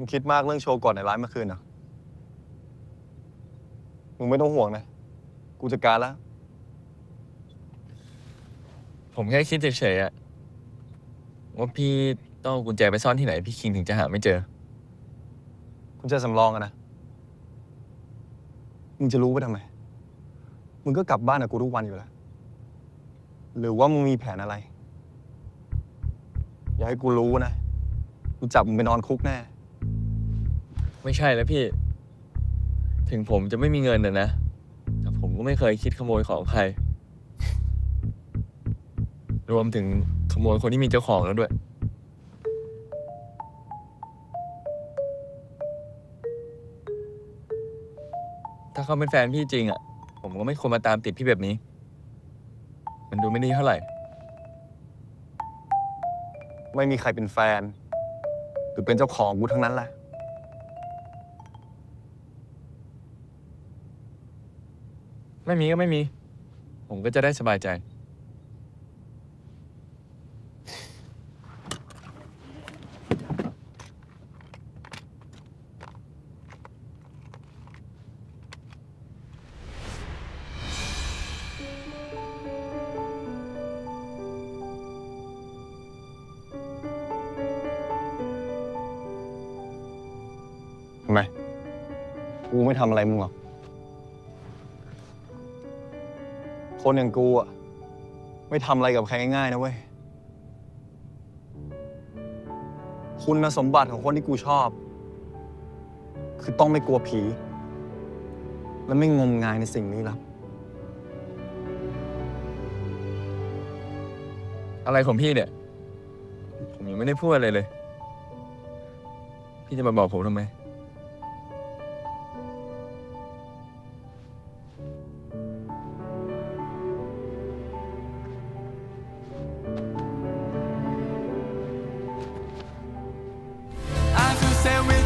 มึงคิดมากเรื่องโชว์ก่อนในร้านเมื่อคืนเหรอมึงไม่ต้องห่วงนะ กูจัดการแล้ว ผมแค่คิดเฉยๆอะว่าพี่ต้องเอากุญแจไปซ่อนที่ไหน พี่คิงถึงจะหาไม่เจอ คุณจะสำรองอะนะ มึงจะรู้ไปทำไม มึงก็กลับบ้านกับกูทุกวันอยู่แล้ว หรือว่ามึงมีแผนอะไร อย่าให้กูรู้นะ กูจับมึงไปนอนคุกแน่ ไม่ใช่แล้วพี่ ถึงผมจะไม่มีเงินนะนะ แต่ผมก็ไม่เคยคิดขโมยของใคร รวมถึงขโมยคนที่มีเจ้าของแล้วด้วย ถ้าเขาเป็นแฟนพี่จริงอะ ผมก็ไม่ควรมาตามติดพี่แบบนี้ มันดูไม่ดีเท่าไหร่ ไม่มีใครเป็นแฟน หรือเป็นเจ้าของกูทั้งนั้นแหละ ไม่มีก็ไม่มี ผมก็จะได้สบายใจ ทำไม กูไม่ทำอะไรมึงหรอก คนอย่างกูอะไม่ทำอะไรกับใครง่ายๆนะเว้ย คุณสมบัติของคนที่กูชอบ คือต้องไม่กลัวผี และไม่งมงายในสิ่งนี้ลับ อะไรของพี่เนี่ย ผมยังไม่ได้พูดอะไรเลย พี่จะมาบอกผมทำไม sandwich.